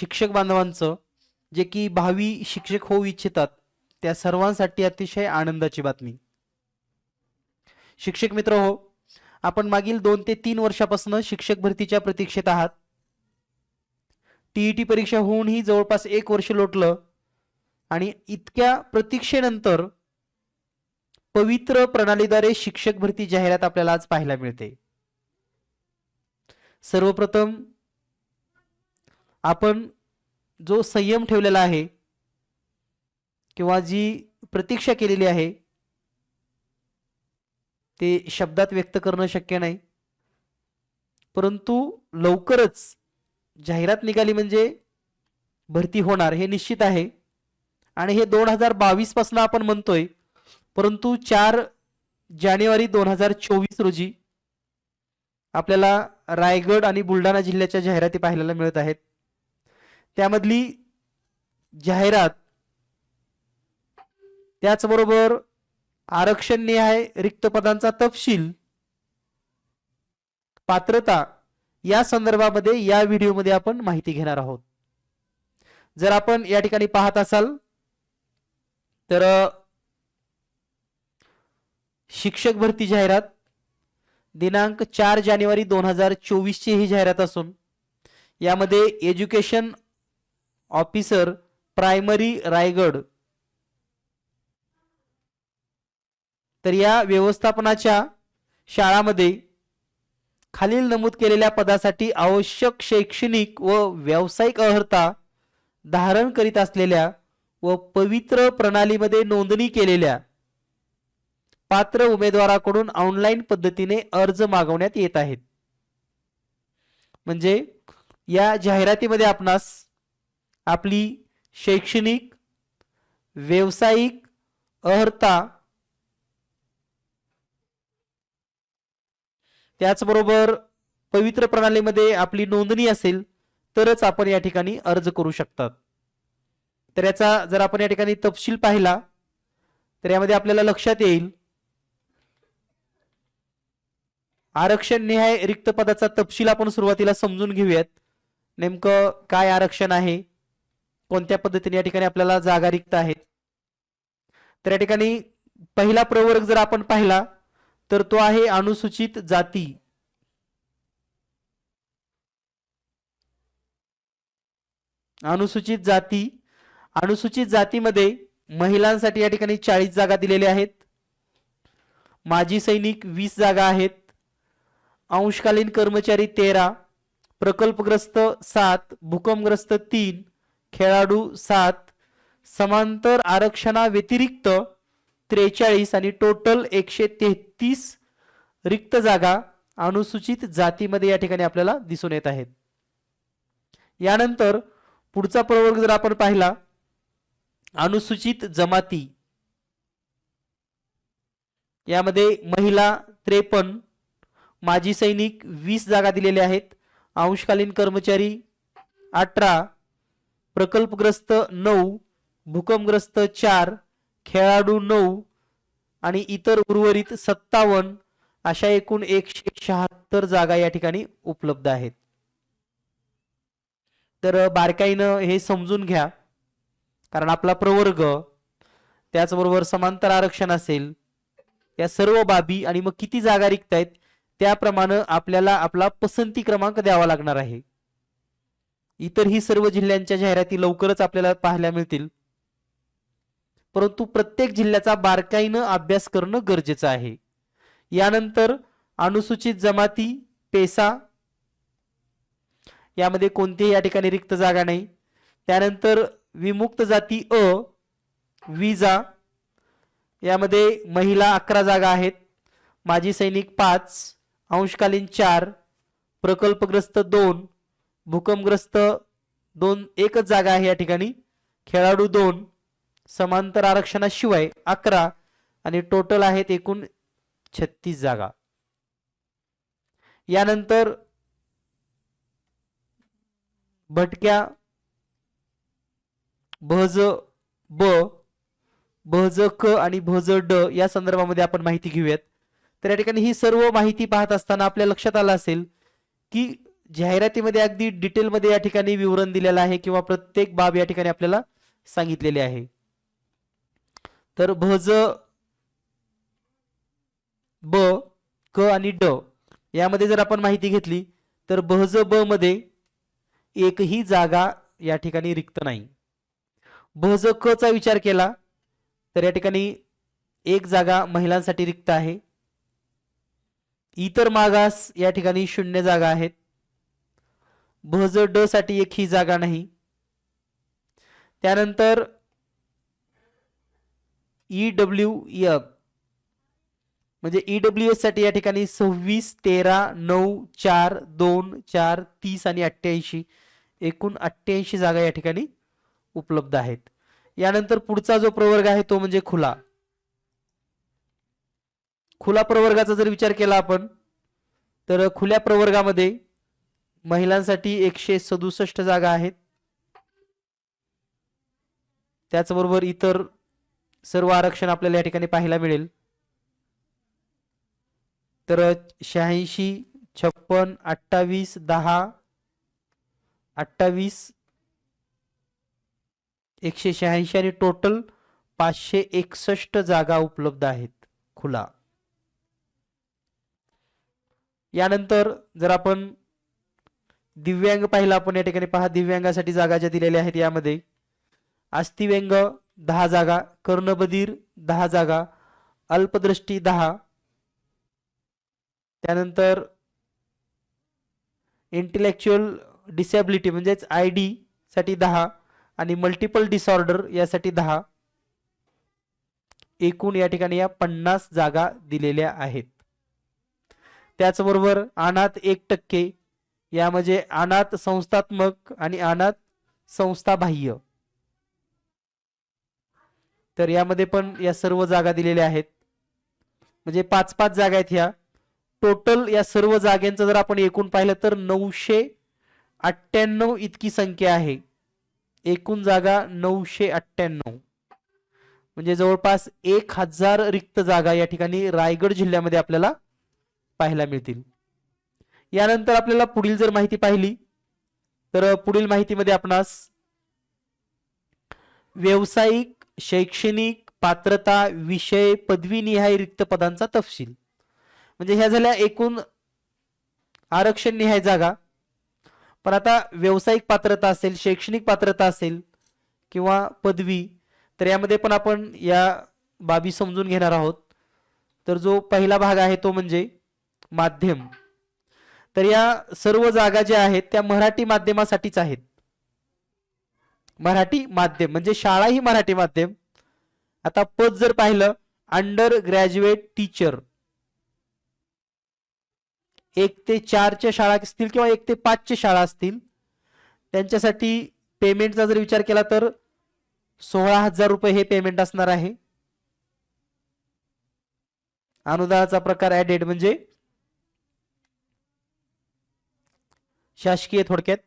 शिक्षक बांधवांचं जे की भावी शिक्षक होऊ इच्छितात त्या सर्वांसाठी अतिशय आनंदाची बातमी. शिक्षक मित्र हो आपण मागील दोन ते तीन वर्षापासून शिक्षक भरतीच्या प्रतीक्षेत आहात. टीईटी परीक्षा होऊनही जवळपास एक वर्ष लोटलं आणि इतक्या प्रतीक्षेनंतर पवित्र प्रणालीद्वारे शिक्षक भरती जाहिरात आपल्याला आज पाहायला मिळते. सर्वप्रथम आपण जो संयम ठेवलेला आहे किंवा जी प्रतीक्षा केलेली आहे ते शब्दात व्यक्त करणं शक्य नाही. परंतु लवकरच जाहिरात निघाली म्हणजे भरती होणार हे निश्चित आहे. आणि हे दोन हजार बावीसपासून आपण म्हणतोय परंतु चार जानेवारी दोन हजार चोवीस रोजी आपल्याला रायगड आणि बुलढाणा जिल्ह्याच्या जाहिराती पाहायला मिळत आहेत. त्यामधली जाहिरात त्याचबरोबर आरक्षण निहाय रिक्त पदांचा तपशील पात्रता या संदर्भामध्ये या व्हिडिओमध्ये आपण माहिती घेणार आहोत. जर आपण या ठिकाणी पाहत असाल तर शिक्षक भरती जाहिरात दिनांक चार जानेवारी दोन हजार चोवीसची ही जाहिरात असून यामध्ये एज्युकेशन ऑफिसर प्रायमरी रायगड. तर या व्यवस्थापनाच्या शाळामध्ये खालील नमूद केलेल्या पदासाठी आवश्यक शैक्षणिक व व्यावसायिक अर्हता धारण करीत असलेल्या व पवित्र प्रणालीमध्ये नोंदणी केलेल्या पात्र उमेदवाराकडून ऑनलाईन पद्धतीने अर्ज मागवण्यात येत आहेत. म्हणजे या जाहिरातीमध्ये आपणास आपली शैक्षणिक व्यावसायिक अर्हता त्याचबरोबर पवित्र प्रणालीमध्ये आपली नोंदणी असेल तरच आपण या ठिकाणी अर्ज करू शकतात. तर याचा जर आपण या ठिकाणी तपशील पाहिला तर यामध्ये आपल्याला लक्षात येईल आरक्षण निहाय रिक्त पदाचा तपशील आपण सुरुवातीला समजून घेऊयात. नेमकं काय आरक्षण आहे? कोणत्या पद्धतीने या ठिकाणी आपल्याला जागा रिक्त आहेत? तर या ठिकाणी पहिला प्रवर्ग जर आपण पाहिला तर तो आहे अनुसूचित जाती. अनुसूचित जाती. अनुसूचित जातीमध्ये महिलांसाठी या ठिकाणी चाळीस जागा दिलेल्या आहेत. माजी सैनिक वीस जागा आहेत. अंशकालीन कर्मचारी तेरा प्रकल्पग्रस्त सात भूकंपग्रस्त तीन खेळाडू सात समांतर आरक्षणाव्यतिरिक्त त्रेचाळीस आणि टोटल एकशे तेहतीस रिक्त जागा अनुसूचित जातीमध्ये या ठिकाणी आपल्याला दिसून येत आहेत. यानंतर पुढचा प्रवर्ग जर आपण पाहिला अनुसूचित जमाती. यामध्ये महिला त्रेपन्न माजी सैनिक वीस जागा दिलेल्या आहेत अंशकालीन कर्मचारी अठरा प्रकल्पग्रस्त नऊ भूकंपग्रस्त चार खेळाडू नऊ आणि इतर उर्वरित सत्तावन्न अशा एकूण एकशे शहात्तर जागा या ठिकाणी उपलब्ध आहेत. तर बारकाईनं हे समजून घ्या. कारण आपला प्रवर्ग त्याचबरोबर समांतर आरक्षण असेल या सर्व बाबी आणि मग किती जागा रिक्त आहेत त्याप्रमाणे आपल्याला आपला पसंती क्रमांक द्यावा लागणार आहे. इतरही सर्व जिल्ह्यांच्या जाहिराती लवकरच आपल्याला पाहायला मिळतील. परंतु प्रत्येक जिल्ह्याचा बारकाईनं अभ्यास करणं गरजेचं आहे. यानंतर अनुसूचित जमाती पेसा यामध्ये कोणतीही या ठिकाणी रिक्त जागा नाही. त्यानंतर विमुक्त जाती अ विजा यामध्ये महिला अकरा जागा आहेत. माजी सैनिक पाच अंशकालीन चार प्रकल्पग्रस्त दोन भूकंपग्रस्त दोन एकच जागा आहे या ठिकाणी. खेळाडू दोन समांतर आरक्षणाशिवाय अकरा आणि टोटल आहेत एकूण छत्तीस जागा. यानंतर भटक्या भज ब भज क आणि भज ड या संदर्भामध्ये आपण माहिती घेऊयात. तर या ठिकाणी ही सर्व माहिती पाहत असताना आपल्या लक्षात आलं असेल की जाहिरातीमध्ये अगदी डिटेलमध्ये या ठिकाणी विवरण दिलेलं आहे किंवा प्रत्येक बाब या ठिकाणी आपल्याला सांगितलेली आहे. तर भज ब क आणि ड यामध्ये जर आपण माहिती घेतली तर भज ब मध्ये एकही जागा या ठिकाणी रिक्त नाही. भज क चा विचार केला तर या ठिकाणी एक जागा महिलांसाठी रिक्त आहे. इतर मागास या ठिकाणी शून्य जागा आहेत. भज ड साठी एकही जागा नाही. त्यानंतर ई डब्ल्यू एफ म्हणजे ईडब्ल्यू एससाठी या ठिकाणी सव्वीस तेरा नऊ चार दोन चार तीस आणि अठ्ठ्याऐंशी एकूण अठ्ठ्याऐंशी जागा या ठिकाणी उपलब्ध आहेत. यानंतर पुढचा जो प्रवर्ग आहे तो म्हणजे खुला. खुला प्रवर्गाचा जर विचार केला आपण तर खुल्या प्रवर्गामध्ये महिलांसाठी एकशे सदुसष्ट जागा आहेत. त्याचबरोबर इतर सर्व आरक्षण आपल्याला या ठिकाणी पाहायला मिळेल. तर शहाऐंशी छप्पन अठ्ठावीस दहा अठ्ठावीस एकशे शहाऐंशी आणि टोटल पाचशे एकसष्ट जागा उपलब्ध आहेत. खुला. यानंतर जर आपण दिव्यांग पाहिला आपण या ठिकाणी. पहा दिव्यांगासाठी जागा ज्या दिलेल्या आहेत यामध्ये. अस्थिव्यंग दहा जागा. कर्णबधीर दहा जागा. अल्पदृष्टी दहा. त्यानंतर इंटेलेक्च्युअल डिसॅबिलिटी म्हणजेच आय डी साठी दहा आणि मल्टिपल डिसऑर्डर यासाठी दहा. एकूण या ठिकाणी या पन्नास जागा दिलेल्या आहेत. त्याचबरोबर अनाथ एक टक्के या म्हणजे अनाथ संस्थात्मक आणि अनाथ संस्थाबाह्य. तर यामध्ये पण या सर्व जागा दिलेल्या आहेत. म्हणजे पाच पाच जागा आहेत ह्या. टोटल या सर्व जागांचं जर आपण एकूण पाहिलं तर नऊशे अठ्ठ्याण्णव इतकी संख्या आहे. एकूण जागा नऊशे अठ्ठ्याण्णव. म्हणजे जवळपास एक हजार रिक्त जागा या ठिकाणी रायगड जिल्ह्यामध्ये आपल्याला पाहायला मिळतील. यानंतर आपल्याला पुढील जर माहिती पाहिली तर पुढील माहितीमध्ये आपणास व्यावसायिक शैक्षणिक पात्रता विषय पदवीनिहाय रिक्त पदांचा तपशील. म्हणजे ह्या झाल्या एकूण आरक्षण निहाय जागा. पण आता व्यावसायिक पात्रता असेल शैक्षणिक पात्रता असेल किंवा पदवी तर यामध्ये पण आपण या बाबी समजून घेणार आहोत. तर जो पहिला भाग आहे तो म्हणजे माध्यम. तर या सर्व जागा ज्या आहेत त्या मराठी माध्यमासाठीच आहेत. मराठी माध्यम म्हणजे शाळा ही मराठी माध्यम. आता पद जर पाहिलं अंडर ग्रॅज्युएट टीचर एक ते चारच्या शाळा असतील किंवा एक ते पाचच्या शाळा असतील त्यांच्यासाठी पेमेंटचा जर विचार केला तर सोळा हजार रुपये हे पेमेंट असणार आहे. अनुदानाचा प्रकार ऍडेड म्हणजे शासकीय थोडक्यात?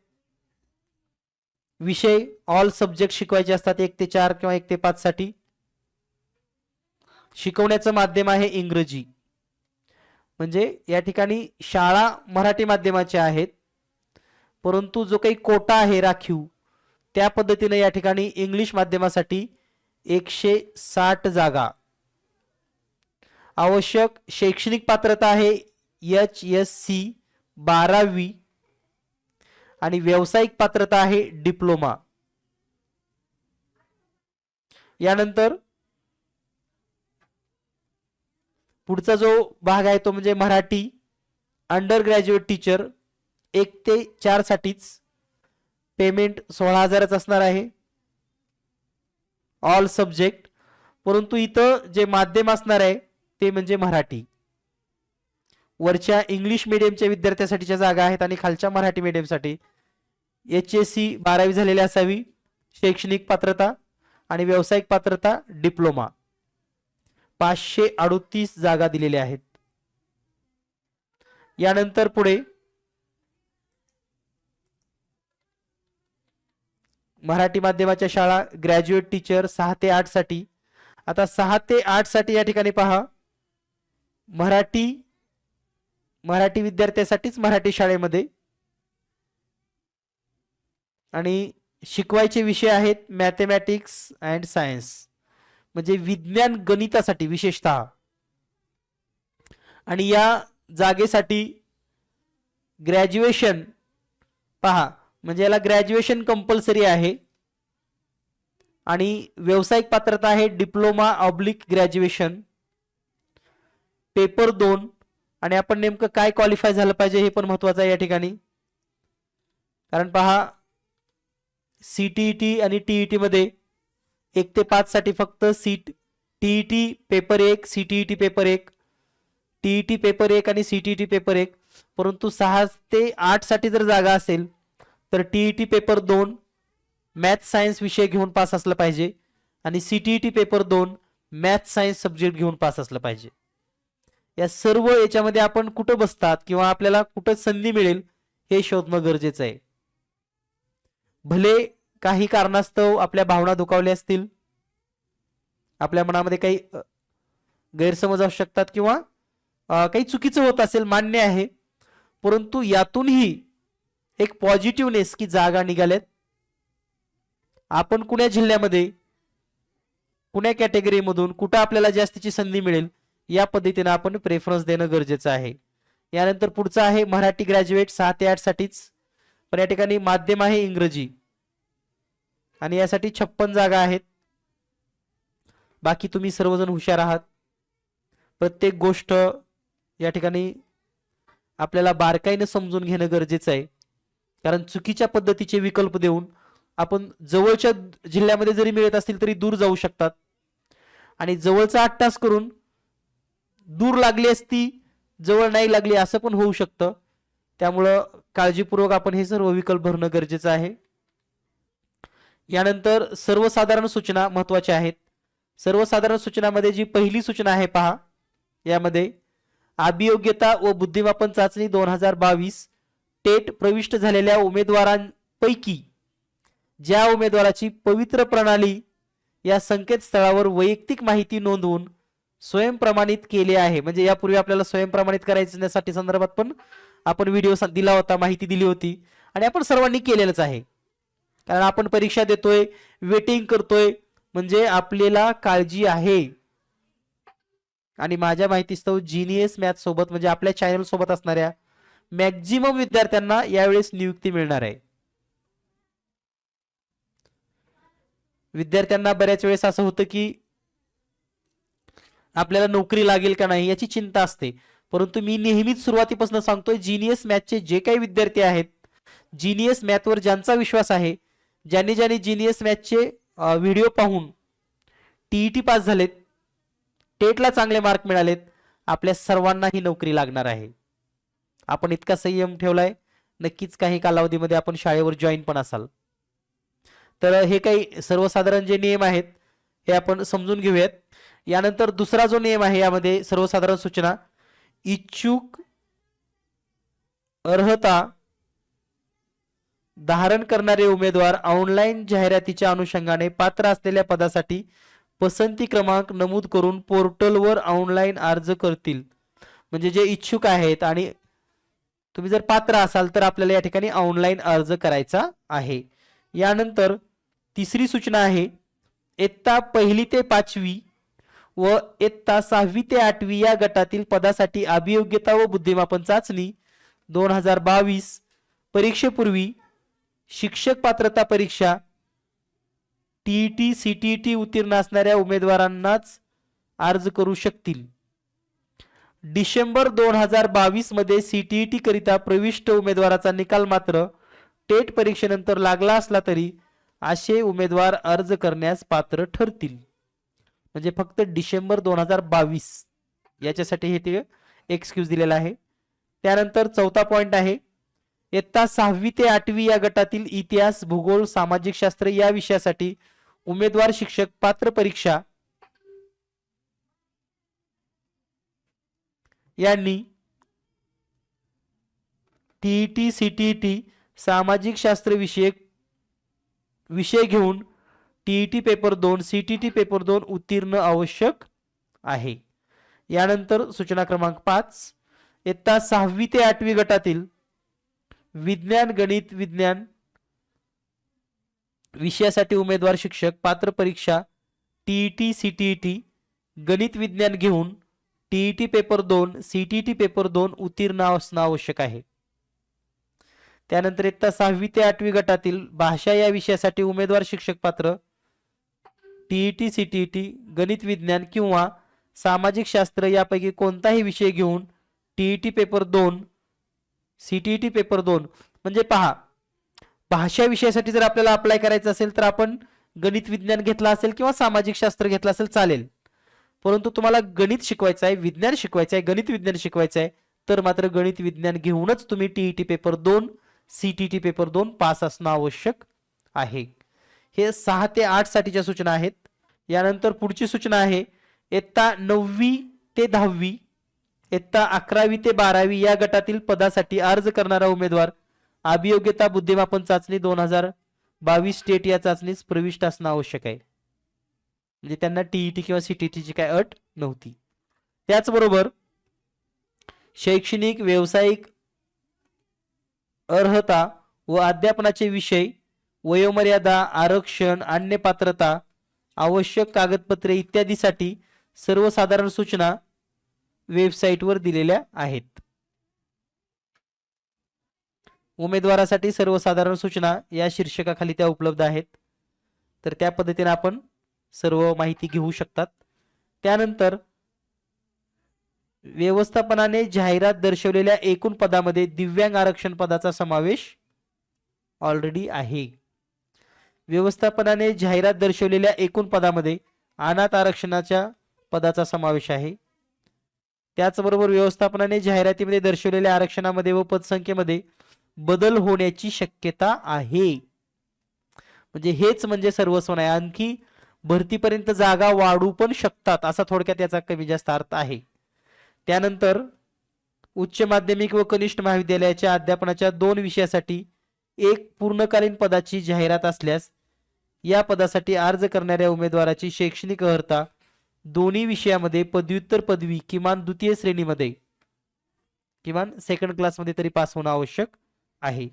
विषय ऑल सब्जेक्ट शिकवायचे असतात एक ते चार किंवा एक ते पाच साठी. शिकवण्याचं माध्यम आहे इंग्रजी. म्हणजे या ठिकाणी शाळा मराठी माध्यमाच्या आहेत. परंतु जो काही कोटा आहे राखीव त्या पद्धतीने या ठिकाणी इंग्लिश माध्यमासाठी एकशे साठ जागा. आवश्यक शैक्षणिक पात्रता आहे एच एस सी बारावी. आणि व्यावसायिक पात्रता आहे डिप्लोमा. यानंतर पुढचा जो भाग आहे तो म्हणजे मराठी अंडर ग्रॅज्युएट टीचर एक ते चार साठीच पेमेंट सोळा हजारच असणार आहे. ऑल सब्जेक्ट परंतु इथं जे माध्यम असणार आहे ते म्हणजे मराठी. वरच्या इंग्लिश मिडियमच्या विद्यार्थ्यासाठीच्या जागा आहेत आणि खालच्या मराठी मिडियमसाठी एच एस सी बारावी झालेली असावी शैक्षणिक पात्रता आणि व्यावसायिक पात्रता डिप्लोमा. पाचशे अडुतीस जागा दिलेल्या आहेत. यानंतर पुढे मराठी माध्यमाच्या शाळा ग्रॅज्युएट टीचर सहा ते आठसाठी. आता सहा ते आठसाठी या ठिकाणी पहा. मराठी मराठी विद्यार्थ्यासाठीच मराठी शाळेमध्ये आणि शिकवायचे विषय आहेत मॅथेमॅटिक्स अँड सायन्स म्हणजे विज्ञान गणितासाठी विशेषतः. आणि या जागेसाठी ग्रॅज्युएशन पहा म्हणजे याला ग्रॅज्युएशन कंपल्सरी आहे. आणि व्यावसायिक पात्रता आहे डिप्लोमा ऑब्लिक ग्रॅज्युएशन पेपर दोन. आणि आपण नेमकं काय क्वालिफाय झालं पाहिजे हे पण महत्वाचं आहे या ठिकाणी. कारण पहा सीटीईटी आणि टीईटी मध्ये एक ते पाच साठी फक्त सीट टीईटी पेपर एक सीटीईटी पेपर एक टीईटी पेपर एक आणि सीटीईटी पेपर एक. परंतु सहा ते आठसाठी जर जागा असेल तर टीईटी पेपर दोन मॅथ सायन्स विषय घेऊन पास असलं पाहिजे आणि सीटीईटी पेपर दोन मॅथ सायन्स सब्जेक्ट घेऊन पास असलं पाहिजे. या सर्व याच्यामध्ये आपण कुठं बसतात किंवा आपल्याला कुठं संधी मिळेल हे शोधणं गरजेचं आहे. भले काही कारणास्तव आपल्या भावना दुखावल्या असतील आपल्या मनामध्ये काही गैरसमज असू शकतात किंवा काही चुकीचं होत असेल मान्य आहे परंतु यातूनही एक पॉझिटिव्हनेस की जागा निघाल्यात. आपण कुण्या जिल्ह्यामध्ये कुण्या कॅटेगरीमधून कुठं आपल्याला जास्तीची संधी मिळेल या पद्धतीनं आपण प्रेफरन्स देणं गरजेचं आहे. यानंतर पुढचं आहे मराठी ग्रॅज्युएट सहा ते आठ साठीच पण या ठिकाणी माध्यम आहे इंग्रजी. आणि यासाठी छप्पन जागा आहेत. बाकी तुम्ही सर्वजण हुशार आहात. प्रत्येक गोष्ट या ठिकाणी आपल्याला बारकाईनं समजून घेणं गरजेचं आहे. कारण चुकीच्या पद्धतीचे विकल्प देऊन आपण जवळच्या जिल्ह्यामध्ये जरी मिळत असतील तरी दूर जाऊ शकतात. आणि जवळचा आठ तास करून दूर लागली असती जवळ नाही लागली असं पण होऊ शकतं. त्यामुळं काळजीपूर्वक आपण हे सर्व विकल्प भरणं गरजेचं आहे. यानंतर सर्वसाधारण सूचना महत्त्वाच्या आहेत. सर्वसाधारण सूचनामध्ये जी पहिली सूचना आहे पहा यामध्ये अभियोग्यता व बुद्धिमापन चाचणी दोन हजार बावीस टेट प्रविष्ट झालेल्या उमेदवारांपैकी ज्या उमेदवाराची पवित्र प्रणाली या संकेतस्थळावर वैयक्तिक माहिती नोंदवून स्वयंप्रमाणित केले आहे. म्हणजे यापूर्वी आपल्याला स्वयंप्रमाणित करायच्यासाठी संदर्भात पण आपण व्हिडिओ दिला होता माहिती दिली होती. आणि आपण सर्वांनी केलेलंच आहे. कारण आपण परीक्षा देतोय वेटिंग करतोय. म्हणजे आपल्याला काळजी आहे. आणि माझ्या माहितीस्तव जीनियस मॅथ सोबत म्हणजे आपल्या चॅनल सोबत असणाऱ्या मॅक्झिमम विद्यार्थ्यांना यावेळेस नियुक्ती मिळणार आहे. विद्यार्थ्यांना बऱ्याच वेळेस असं होतं की आपल्याला नोकरी लागेल का नाही याची चिंता असते. परंतु मी नेहमीच सुरुवातीपासून सांगतोय जिनियस मॅथचे जे काही विद्यार्थी आहेत जिनियस मॅथवर ज्यांचा विश्वास आहे ज्यांनी ज्यांनी जिनियस मॅथचे व्हिडिओ पाहून टीईटी पास झालेत टेटला चांगले मार्क मिळालेत आपल्या सर्वांना ही नोकरी लागणार आहे. आपण इतका संयम ठेवलाय नक्कीच काही कालावधीमध्ये आपण शाळेवर जॉईन पण असाल. तर हे काही सर्वसाधारण जे नियम आहेत हे आपण समजून घेऊयात. यानंतर दुसरा जो नियम आहे यामध्ये सर्वसाधारण सूचना. इच्छुक अर्हता धारण करणारे उमेदवार ऑनलाईन जाहिरातीच्या अनुषंगाने पात्र असलेल्या पदासाठी पसंती क्रमांक नमूद करून पोर्टलवर ऑनलाईन अर्ज करतील. म्हणजे जे इच्छुक आहेत आणि तुम्ही जर पात्र असाल तर आपल्याला या ठिकाणी ऑनलाईन अर्ज करायचा आहे. यानंतर तिसरी सूचना आहे इयत्ता पहिली ते पाचवी व इयत्ता सहावी ते आठवी या गटातील पदासाठी अभियोग्यता व बुद्धिमापन चाचणी दोन हजार बावीस परीक्षेपूर्वी शिक्षक पात्रता परीक्षा टीईटी सीटीईटी उत्तीर्ण असणाऱ्या उमेदवारांनाच अर्ज करू शकतील. डिसेंबर दोन हजार बावीसमध्ये सीटीईटी करिता प्रविष्ट उमेदवाराचा निकाल मात्र टेट परीक्षेनंतर लागला असला तरी असे उमेदवार अर्ज करण्यास पात्र ठरतील. म्हणजे फक्त डिसेंबर दोन हजार बावीस याच्यासाठी हे ते एक्सक्यूज दिलेला आहे. त्यानंतर चौथा पॉइंट आहे इयत्ता सहावी ते आठवी या गटातील इतिहास भूगोल सामाजिक शास्त्र या विषयासाठी उमेदवार शिक्षक पात्र परीक्षा यांनी टीईटी सीटीईटी सामाजिक शास्त्र विषयक विषय घेऊन टीईटी पेपर दोन सीटीटी पेपर दोन उत्तीर्ण आवश्यक आहे. यानंतर सूचना क्रमांक पाच इयत्ता सहावी ते आठवी गटातील विज्ञान गणित विज्ञान विषयासाठी उमेदवार शिक्षक पात्र परीक्षा टीईटी सीटीईटी गणित विज्ञान घेऊन टीईटी पेपर दोन सीटीईटी पेपर दोन उत्तीर्ण असणं आवश्यक आहे. त्यानंतर इयत्ता सहावी ते आठवी गटातील भाषा या विषयासाठी उमेदवार शिक्षक पात्र टीईटी सीटीईटी गणित विज्ञान किंवा सामाजिक शास्त्र यापैकी कोणताही विषय घेऊन टीईटी पेपर दोन सीटीईटी पेपर दोन. म्हणजे पहा भाषा विषयासाठी जर आपल्याला अप्लाय करायचं असेल तर आपण गणित विज्ञान घेतला असेल किंवा सामाजिक शास्त्र घेतलं असेल चालेल. परंतु तुम्हाला गणित शिकवायचं आहे विज्ञान शिकवायचं आहे गणित विज्ञान शिकवायचं आहे तर मात्र गणित विज्ञान घेऊनच तुम्ही टीईटी पेपर दोन सीटीटी पेपर दोन पास असणं आवश्यक आहे. हे सहा ते आठ साठीच्या सूचना आहेत. यानंतर पुढची सूचना आहे इयत्ता नववी ते दहावी इयत्ता अकरावी ते बारावी या गटातील पदासाठी अर्ज करणारा उमेदवार अभियोग्यता बुद्धिमापन चाचणी दोन हजार बावीस स्टेट या चाचणीस प्रविष्ट असणं आवश्यक आहे. म्हणजे त्यांना टीईटी किंवा सीटीटीची काय अट नव्हती. त्याचबरोबर शैक्षणिक व्यावसायिक अर्हता व अध्यापनाचे विषय वयोमर्यादा आरक्षण अन्य पात्रता आवश्यक कागदपत्रे इत्यादीसाठी सर्वसाधारण सूचना वेबसाईटवर दिलेल्या आहेत. उमेदवारासाठी सर्वसाधारण सूचना या शीर्षकाखाली त्या उपलब्ध आहेत. तर त्या पद्धतीने आपण सर्व माहिती घेऊ शकतात. त्यानंतर व्यवस्थापनाने जाहिरात दर्शवलेल्या एकूण पदामध्ये दिव्यांग आरक्षण पदाचा समावेश ऑलरेडी आहे. व्यवस्थापनाने जाहिरात दर्शवलेल्या एकूण पदामध्ये अनाथ आरक्षणाच्या पदाचा समावेश आहे. त्याचबरोबर व्यवस्थापनाने जाहिरातीमध्ये दर्शवलेल्या आरक्षणामध्ये व पदसंख्येमध्ये बदल होण्याची शक्यता आहे. म्हणजे हेच म्हणजे सर्वस्व नाही. आणखी भरतीपर्यंत जागा वाढू पण शकतात असा थोडक्यात याचा कमी जास्त अर्थ आहे. त्यानंतर उच्च माध्यमिक व कनिष्ठ महाविद्यालयाच्या अध्यापनाच्या दोन विषयासाठी एक पूर्णकालीन पदाची जाहिरात असल्यास या पदासाठी अर्ज करणाऱ्या उमेदवाराची शैक्षणिक अर्हता दोन्ही विषयामध्ये पदव्युत्तर पदवी किमान द्वितीय श्रेणीमध्ये किमान सेकंड क्लासमध्ये तरी पास होणं आवश्यक आहे.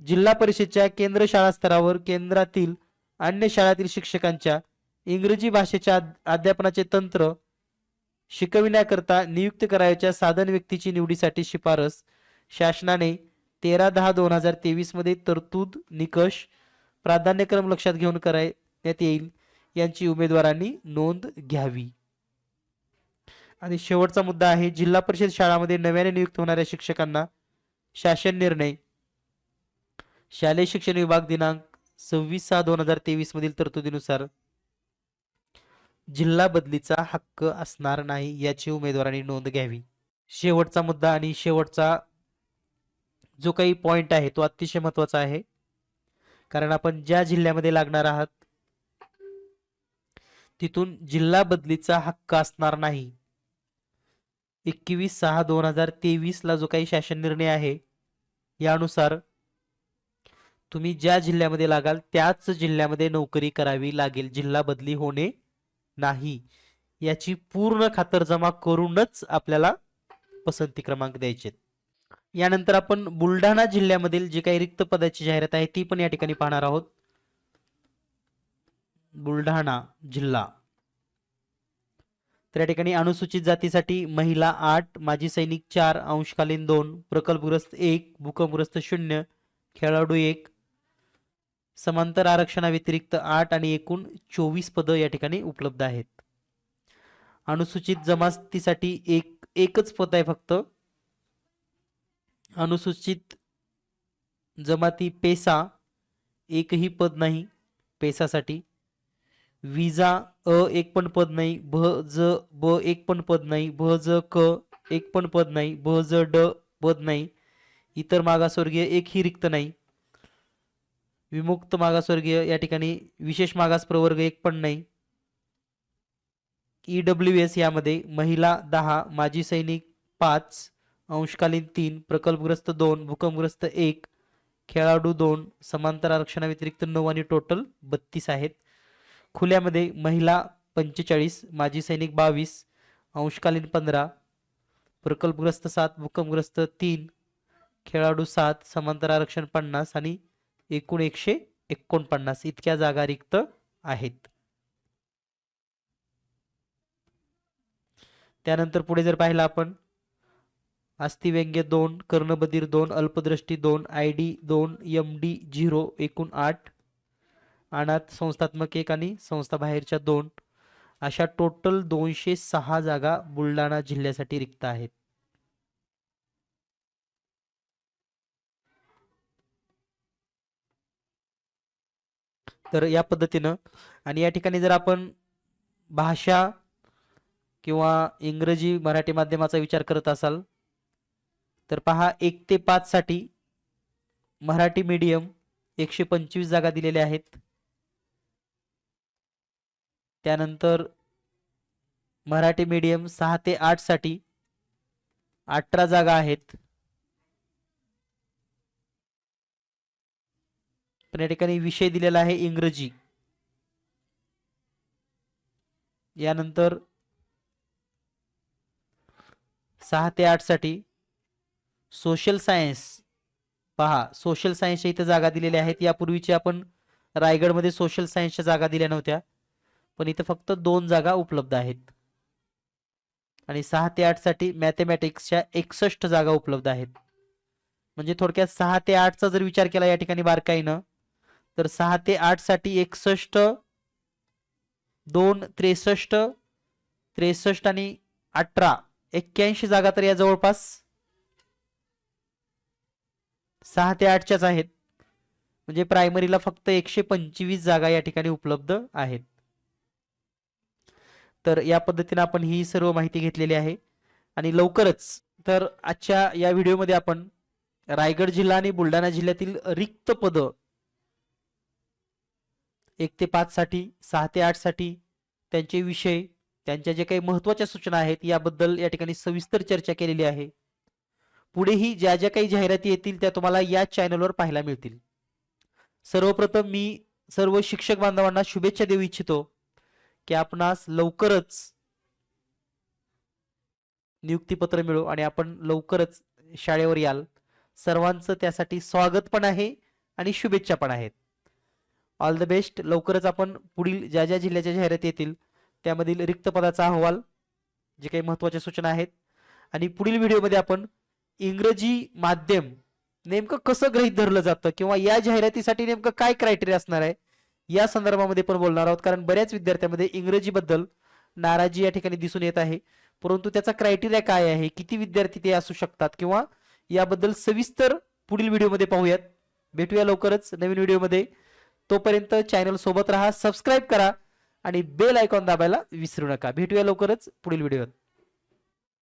जिल्हा परिषदच्या केंद्र शाळा स्तरावर केंद्रातील अन्य शाळातील शिक्षकांच्या इंग्रजी भाषेच्या अध्यापनाचे तंत्र शिकविण्याकरता नियुक्त करायच्या साधन व्यक्तीची निवडीसाठी शिफारस शासनाने तेरा दहा दोन हजार तेवीसमध्ये तरतूद निकष प्राधान्यक्रम लक्षात घेऊन करण्यात येईल. यांची उमेदवारांनी नोंद घ्यावी. आणि शेवटचा मुद्दा आहे जिल्हा परिषद शाळामध्ये नव्याने नियुक्त होणाऱ्या शिक्षकांना शासन निर्णय. शालेय शिक्षण विभाग दिनांक सव्वीस सहा दोन हजार तेवीस मधील तरतुदीनुसार जिल्हा बदलीचा हक्क असणार नाही याची उमेदवारांनी नोंद घ्यावी. शेवटचा मुद्दा आणि शेवटचा जो काही पॉइंट आहे तो अतिशय महत्त्वाचा आहे. कारण आपण ज्या जिल्ह्यामध्ये लागणार आहात तिथून जिल्हा बदलीचा हक्क असणार नाही. एकवीस सहा दोन हजार तेवीस ला जो काही शासन निर्णय आहे यानुसार तुम्ही ज्या जिल्ह्यामध्ये लागाल त्याच जिल्ह्यामध्ये नोकरी करावी लागेल. जिल्हा बदली होणे नाही. याची पूर्ण खातरजमा करूनच आपल्याला पसंती क्रमांक द्यायचे यानंतर आपण बुलढाणा जिल्ह्यामधील जी काही रिक्त पदाची जाहिरात आहे ती पण या ठिकाणी पाहणार आहोत. बुलढाणा जिल्हा. तर या ठिकाणी अनुसूचित जातीसाठी महिला आठ माजी सैनिक चार अंशकालीन दोन प्रकल्पग्रस्त एक भूकंपग्रस्त शून्य खेळाडू एक समांतर आरक्षणाव्यतिरिक्त आठ आणि एकूण चोवीस पदं या ठिकाणी उपलब्ध आहेत. अनुसूचित जमातीसाठी एक एकच पद आहे फक्त. अनुसूचित जमाती पेसा एकही पद नाही पेसासाठी. विजा अ एक पण पद नाही भ ज ब एक पण पद नाही भ ज क एक पण पद नाही भ ज ड पद नाही. इतर मागासवर्गीय एकही रिक्त नाही. विमुक्त मागासवर्गीय या ठिकाणी विशेष मागास प्रवर्ग एक पण नाही. ई डब्ल्यू एस यामध्ये महिला दहा माजी सैनिक पाच अंशकालीन तीन प्रकल्पग्रस्त दोन भूकंपग्रस्त एक खेळाडू दोन समांतर आरक्षणाव्यतिरिक्त नऊ आणि टोटल बत्तीस आहेत. खुल्यामध्ये महिला पंचेचाळीस माजी सैनिक बावीस अंशकालीन पंधरा प्रकल्पग्रस्त सात भूकंपग्रस्त तीन खेळाडू सात समांतर आरक्षण पन्नास आणि एकूण एकशे एकोणपन्नास इतक्या जागा रिक्त आहेत. त्यानंतर पुढे जर पाहिलं आपण अस्थिव्यंग्य दोन कर्णबधीर दोन अल्पदृष्टी दोन आय डी दोन एम डी झिरो एकूण आठ. अनाथ संस्थात्मक एक आणि संस्थाबाहेरच्या दोन. अशा टोटल दोनशे सहा जागा बुलढाणा जिल्ह्यासाठी रिक्त आहेत. तर या पद्धतीनं आणि या ठिकाणी जर आपण भाषा किंवा इंग्रजी मराठी माध्यमाचा विचार करत असाल तर पहा एक ते पाच साठी मराठी मीडियम एकशे पंचवीस जागा दिलेल्या आहेत. त्यानंतर मराठी मीडियम सहा ते आठसाठी अठरा जागा आहेत. पण या ठिकाणी विषय दिलेला आहे इंग्रजी. यानंतर सहा ते आठसाठी सोशल सायन्स. पहा सोशल सायन्सच्या इथे जागा दिलेल्या आहेत. यापूर्वीची आपण रायगडमध्ये सोशल सायन्सच्या जागा दिल्या नव्हत्या. पण इथं फक्त दोन जागा उपलब्ध आहेत. आणि सहा ते आठसाठी मॅथेमॅटिक्सच्या एकसष्ट जागा उपलब्ध आहेत. म्हणजे थोडक्यात सहा ते आठचा जर विचार केला या ठिकाणी बारकाईनं तर सहा ते आठसाठी एकसष्ट दोन त्रेसष्ट त्रेसष्ट आणि अठरा. एक्क्याऐंशी जागा तर या जवळपास सहा ते आठच्याच आहेत. म्हणजे प्रायमरीला फक्त एकशे पंचवीस जागा या ठिकाणी उपलब्ध आहेत. तर या पद्धतीने आपण ही सर्व माहिती घेतलेली आहे. आणि लवकरच तर आजच्या या व्हिडिओमध्ये आपण रायगड जिल्हा आणि बुलढाणा जिल्ह्यातील रिक्त पद एक ते पाच साठी सहा ते आठसाठी त्यांचे विषय त्यांच्या जे काही महत्त्वाच्या सूचना आहेत याबद्दल या ठिकाणी सविस्तर चर्चा केलेली आहे. पुढेही ज्या ज्या काही जाहिराती येतील त्या तुम्हाला या चॅनलवर पाहायला मिळतील. सर्वप्रथम मी सर्व शिक्षक बांधवांना शुभेच्छा देऊ इच्छितो की आपणास लवकरच नियुक्तीपत्र मिळू आणि आपण लवकरच शाळेवर याल. सर्वांचं त्यासाठी स्वागत पण आहे आणि शुभेच्छा पण आहेत. ऑल द बेस्ट लवकरच आपण पुढील ज्या ज्या जिल्ह्याच्या जाहिराती येतील त्यामधील रिक्त पदाचा अहवाल जे काही महत्त्वाच्या सूचना आहेत आणि पुढील व्हिडिओमध्ये आपण इंग्रजी माध्यम नेमकं कसं गृहीत धरलं जातं किंवा या जाहिरातीसाठी नेमकं काय क्रायटेरिया असणार आहे या संदर्भामध्ये पण बोलणार आहोत. कारण बऱ्याच विद्यार्थ्यांमध्ये इंग्रजीबद्दल नाराजी या ठिकाणी दिसून येत आहे. परंतु त्याचा क्रायटेरिया काय आहे? किती विद्यार्थी ते असू शकतात? किंवा याबद्दल सविस्तर पुढील व्हिडिओमध्ये पाहूयात. भेटूया लवकरच नवीन व्हिडिओमध्ये. तोपर्यंत चॅनल सोबत राहा सबस्क्राईब करा आणि बेल आयकॉन दाबायला विसरू नका. भेटूया लवकरच पुढील व्हिडिओत.